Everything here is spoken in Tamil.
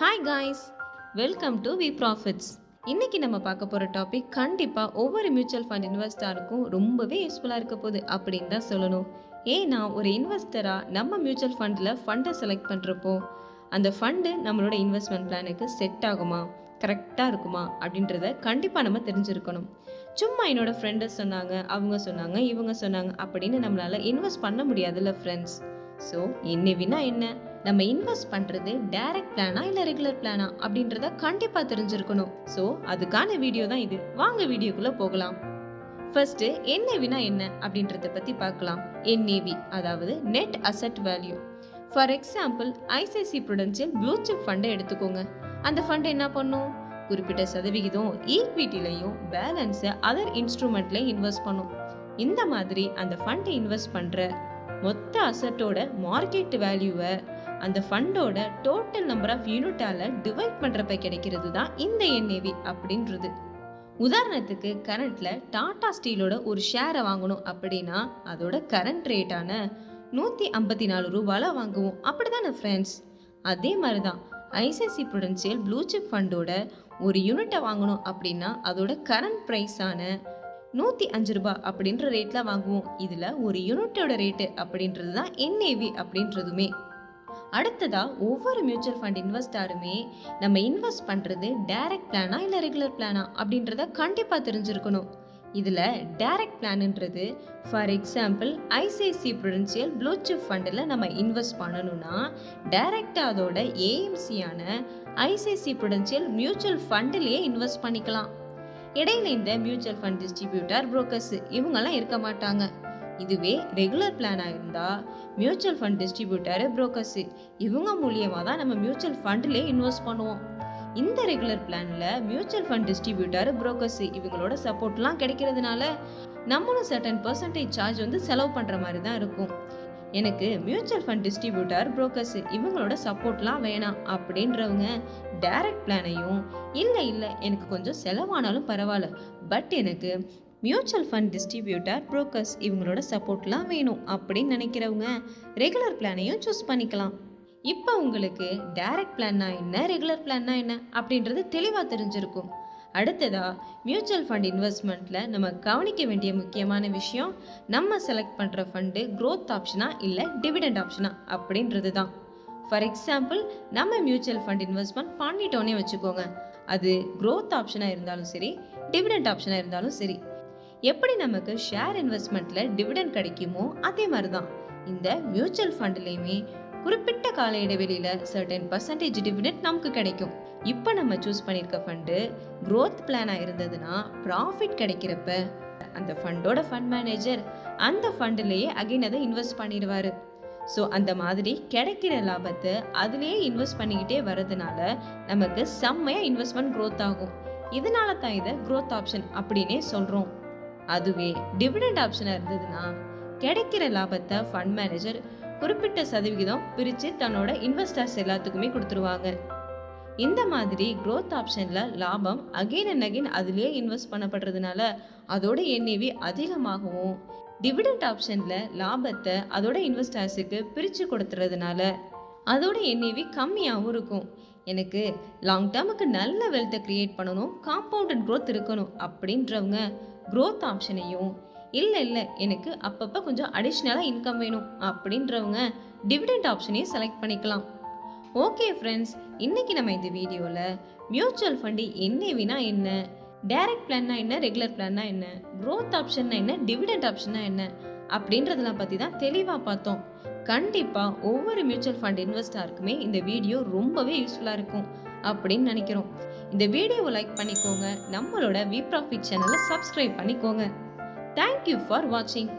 Hi guys welcome to V profits இன்னைக்கு நம்ம பார்க்க போகிற டாபிக் கண்டிப்பாக ஒவ்வொரு மியூச்சுவல் ஃபண்ட் இன்வெஸ்டருக்கும் ரொம்பவே யூஸ்ஃபுல்லாக இருக்க போகுது அப்படின்னு தான் சொல்லணும். ஏன்னா ஒரு இன்வெஸ்டராக நம்ம மியூச்சுவல் ஃபண்டில் ஃபண்டை செலக்ட் பண்ணுறப்போ அந்த ஃபண்டு நம்மளோட இன்வெஸ்ட்மெண்ட் பிளானுக்கு செட் ஆகுமா? கரெக்டாக இருக்குமா? அப்படின்றத கண்டிப்பாக நம்ம தெரிஞ்சிருக்கணும். சும்மா என்னோடய ஃப்ரெண்டு சொன்னாங்க அவங்க சொன்னாங்க இவங்க சொன்னாங்க அப்படின்னு நம்மளால் இன்வெஸ்ட் பண்ண முடியாதுல்ல ஃப்ரெண்ட்ஸ் ஸோ என்ன வினா என்ன? நம்ம இன்வெஸ்ட் பண்ணுறது டைரக்ட் பிளானா இல்லை ரெகுலர் பிளானா அப்படின்றத கண்டிப்பாக தெரிஞ்சிருக்கணும். ஸோ அதுக்கான வீடியோ தான் இது. வாங்க வீடியோக்குள்ளே போகலாம். ஃபர்ஸ்ட் என்ஏவினா என்ன அப்படின்றத பற்றி பார்க்கலாம். என்ஏவி அதாவது net asset value for example ICIC Prudential blue chip ஃபண்டை எடுத்துக்கோங்க. அந்த ஃபண்ட் என்ன பண்ணும்? குறிப்பிட்ட சதவிகிதம் ஈக்விட்டிலையும் பேலன்ஸை அதர் இன்ஸ்ட்ருமெண்ட்லையும் இன்வெஸ்ட் பண்ணும். இந்த மாதிரி அந்த ஃபண்டை இன்வெஸ்ட் பண்ணுற மொத்த அசட்டோட மார்க்கெட் வேல்யூவை அந்த ஃபண்டோட டோட்டல் நம்பர் ஆஃப் யூனிட்டால டிவைட் பண்ணுறப்ப கிடைக்கிறது தான் இந்த என்ஏவி அப்படின்றது. உதாரணத்துக்கு கரண்ட்டில் டாடா ஸ்டீலோட ஒரு ஷேரை வாங்கணும் அப்படின்னா அதோட கரண்ட் ரேட்டான நூற்றி ஐம்பத்தி நாலு ரூபாயில் வாங்குவோம். அப்படிதானே ஃப்ரெண்ட்ஸ் அதே மாதிரி தான் ஐசிஐசி ப்ருடென்ஷியல் ப்ளூ சிப் ஃபண்டோட ஒரு யூனிட்டை வாங்கணும் அப்படின்னா அதோட கரண்ட் ப்ரைஸான நூற்றி அஞ்சு ரூபாய் அப்படின்ற ரேட்டில் வாங்குவோம். இதில் ஒரு யூனிட்டோட ரேட்டு அப்படின்றது தான் என்ஏவி அப்படின்றதுமே. அடுத்ததாக ஒவ்வொரு மியூச்சுவல் ஃபண்ட் இன்வெஸ்டாருமே நம்ம இன்வெஸ்ட் பண்ணுறது டைரக்ட் பிளானா இல்லை ரெகுலர் பிளானா அப்படின்றத கண்டிப்பாக தெரிஞ்சிருக்கணும். இதில் direct பிளான்ன்றது for example ICIC Prudential blue chip ஃபண்டில் நம்ம இன்வெஸ்ட் பண்ணணும்னா டைரெக்டாக அதோட ஏஎம்சியான ஐசிஐசி ப்ருடென்ஷியல் மியூச்சுவல் ஃபண்டிலேயே இன்வெஸ்ட் பண்ணிக்கலாம். இடையில இந்த மியூச்சுவல் ஃபண்ட் டிஸ்ட்ரிபியூட்டர் புரோக்கர்ஸ் இவங்கெல்லாம் இருக்க மாட்டாங்க. இதுவே ரெகுலர் பிளானாக இருந்தால் மியூச்சுவல் ஃபண்ட் டிஸ்ட்ரிபியூட்டரு புரோக்கர்ஸ் இவங்க மூலியமாக தான் நம்ம மியூச்சுவல் ஃபண்ட்லேயே இன்வெஸ்ட் பண்ணுவோம். இந்த ரெகுலர் பிளானில் மியூச்சுவல் ஃபண்ட் டிஸ்ட்ரிபியூட்டர் புரோக்கர்ஸ் இவங்களோட சப்போர்ட்லாம் கிடைக்கிறதுனால நம்மளும் சர்டன் பர்சன்டேஜ் சார்ஜ் வந்து செலவு பண்ணுற மாதிரி தான் இருக்கும். எனக்கு மியூச்சுவல் ஃபண்ட் டிஸ்ட்ரிபியூட்டர் புரோக்கர்ஸ் இவங்களோட சப்போர்ட்லாம் வேணாம் அப்படின்றவங்க டைரக்ட் பிளானையும் இல்லை இல்லை எனக்கு கொஞ்சம் செலவானாலும் பரவாயில்ல பட் எனக்கு மியூச்சுவல் ஃபண்ட் டிஸ்ட்ரிபியூட்டர் புரோக்கர்ஸ் இவங்களோட சப்போர்ட்லாம் வேணும் அப்படின்னு நினைக்கிறவங்க ரெகுலர் பிளானையும் சூஸ் பண்ணிக்கலாம். இப்போ உங்களுக்கு டைரக்ட் பிளான்னா என்ன ரெகுலர் பிளான்னா என்ன அப்படின்றது தெளிவாக தெரிஞ்சிருக்கும். அடுத்ததாக மியூச்சுவல் ஃபண்ட் இன்வெஸ்ட்மெண்ட்டில் நம்ம கவனிக்க வேண்டிய முக்கியமான விஷயம் நம்ம செலக்ட் பண்ணுற ஃபண்டு க்ரோத் ஆப்ஷனா இல்லை டிவிடெண்ட் ஆப்ஷனா அப்படின்றது தான். ஃபார் எக்ஸாம்பிள் நம்ம மியூச்சுவல் ஃபண்ட் இன்வெஸ்ட்மெண்ட் பண்ணிட்டோன்னே வச்சுக்கோங்க. அது க்ரோத் ஆப்ஷனாக இருந்தாலும் சரி டிவிடெண்ட் ஆப்ஷனாக இருந்தாலும் சரி எப்படி நமக்கு ஷேர் இன்வெஸ்ட்மெண்ட்டில் டிவிடன் கிடைக்குமோ அதே மாதிரி தான் இந்த மியூச்சுவல் ஃபண்ட்லேயுமே குறிப்பிட்ட கால இடைவெளியில் சர்டன் பர்சன்டேஜ் டிவிடெண்ட் நமக்கு கிடைக்கும். இப்போ நம்ம சூஸ் பண்ணியிருக்க ஃபண்டு க்ரோத் பிளானாக இருந்ததுன்னா ப்ராஃபிட் கிடைக்கிறப்ப அந்த ஃபண்டோட ஃபண்ட் மேனேஜர் அந்த ஃபண்டுலேயே அகைன் அதை இன்வெஸ்ட் பண்ணிடுவார். ஸோ அந்த மாதிரி கிடைக்கிற லாபத்தை அதுலேயே இன்வெஸ்ட் பண்ணிக்கிட்டே வர்றதுனால நமக்கு செம்மையாக இன்வெஸ்ட்மெண்ட் க்ரோத் ஆகும். இதனால தான் இதை க்ரோத் ஆப்ஷன் அப்படின்னே சொல்கிறோம் அதுவே டிவிடெண்ட் ஆப்ஷனாக இருந்ததுன்னா கிடைக்கிற லாபத்தை ஃபண்ட் மேனேஜர் குறிப்பிட்ட சதவிகிதம் பிரித்து தன்னோட இன்வெஸ்டர்ஸ் எல்லாத்துக்குமே கொடுத்துருவாங்க. இந்த மாதிரி க்ரோத் ஆப்ஷனில் லாபம் அகைன் அண்ட் அகெயின் அதுலேயே இன்வெஸ்ட் பண்ணப்படுறதுனால அதோட என்ஏவி அதிகமாகவும் டிவிடெண்ட் ஆப்ஷனில் லாபத்தை அதோட இன்வெஸ்டர்ஸுக்கு பிரித்து கொடுத்துறதுனால அதோட என்ஏவி கம்மியாகவும் இருக்கும். எனக்கு லாங் டேர்முக்கு நல்ல வெல்த்தை க்ரியேட் பண்ணணும் காம்பவுண்டன் க்ரோத் இருக்கணும் அப்படின்றவங்க க்ரோத் ஆப்ஷனையும் இல்லை இல்லை எனக்கு அப்பப்போ கொஞ்சம் அடிஷ்னலாக இன்கம் வேணும் அப்படின்றவங்க டிவிடெண்ட் ஆப்ஷனையும் செலக்ட் பண்ணிக்கலாம். ஓகே ஃப்ரெண்ட்ஸ் இன்றைக்கி நம்ம இந்த வீடியோவில் மியூச்சுவல் ஃபண்டு என்னவினா என்ன டைரக்ட் பிளான்னா என்ன ரெகுலர் பிளான்னா என்ன க்ரோத் ஆப்ஷன்னா என்ன டிவிடெண்ட் ஆப்ஷன்னா என்ன அப்படின்றதெல்லாம் பற்றி தான் தெளிவாக பார்த்தோம். கண்டிப்பாக ஒவ்வொரு மியூச்சுவல் ஃபண்ட் இன்வெஸ்டாருக்குமே இந்த வீடியோ ரொம்பவே யூஸ்ஃபுல்லாக இருக்கும் அப்படின்னு நினைக்கிறோம். இந்த வீடியோவை லைக் பண்ணிக்கோங்க. நம்மளோட வி ப்ராஃபிட் சேனலை சப்ஸ்கிரைப் பண்ணிக்கோங்க. தேங்க்யூ ஃபார் வாட்சிங்